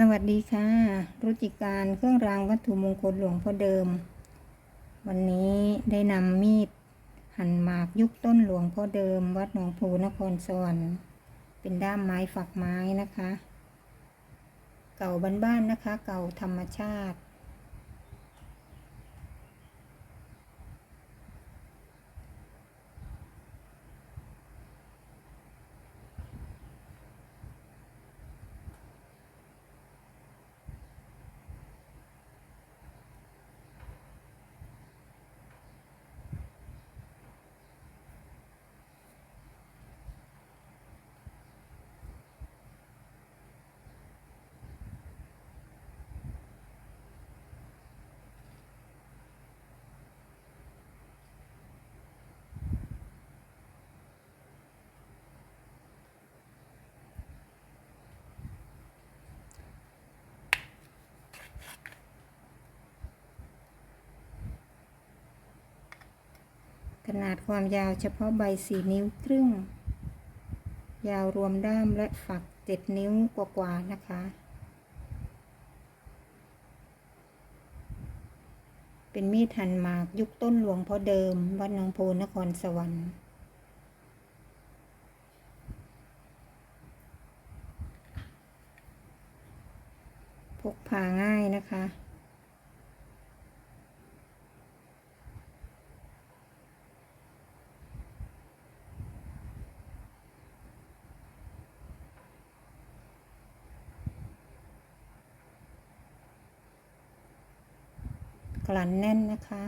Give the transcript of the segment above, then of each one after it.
สวัสดีค่ะ รุจิการเครื่องรางวัตถุมงคลหลวงพ่อเดิม วันนี้ได้นำมีด หั่นหมากยุคต้นหลวงพ่อเดิม วัดหนองพูนครสวรรค์เป็นด้ามไม้ฝักไม้นะคะ เก่าบ้านๆนะคะ เก่าธรรมชาติ ขนาดความยาวเฉพาะใบสี่นิ้วครึ่ง ยาวรวมด้ามและฝักเจ็ดนิ้วกว่าๆนะคะ เป็นมีดหั่นหมากยุคต้นหลวงพ่อเดิม วัดหนองโพนครสวรรค์พกพาง่ายนะคะ กลั่นแน่นนะคะ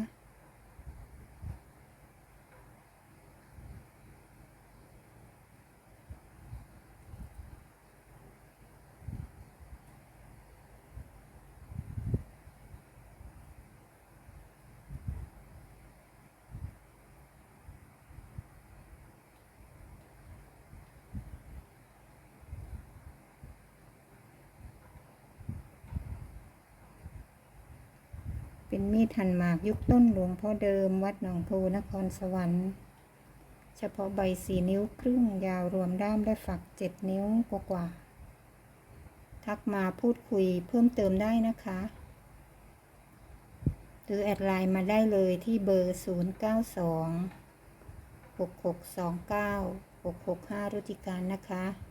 เป็นมีดหั่นหมากยุคต้นหลวงพ่อเดิม วัดหนองโพนครสวรรค์ เฉพาะใบสี่นิ้วครึ่งยาวรวมด้ามและฝักเจ็ดนิ้วกว่ากว่า ทักมาพูดคุยเพิ่มเติมได้นะคะ หรือแอดไลน์มาได้เลยที่เบอร์ 0 9 2 6 6 2 9 6 6 5 รุจิการนะคะ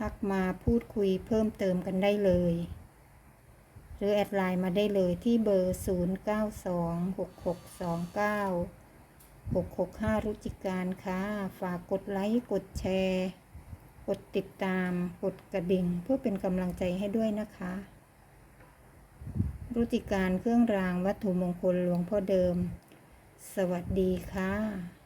ทักมาพูดคุยเพิ่มเติมกันได้เลย หรือแอดไลน์มาได้เลยที่เบอร์ 0 9 2 6 6 2 9 6 6 5 รุจิการค่ะ ฝากกดไลค์ กดแชร์ กดติดตาม กดกระดิ่ง เพื่อเป็นกำลังใจให้ด้วยนะคะ รุจิการเครื่องรางวัตถุมงคลหลวงพ่อเดิม สวัสดีค่ะ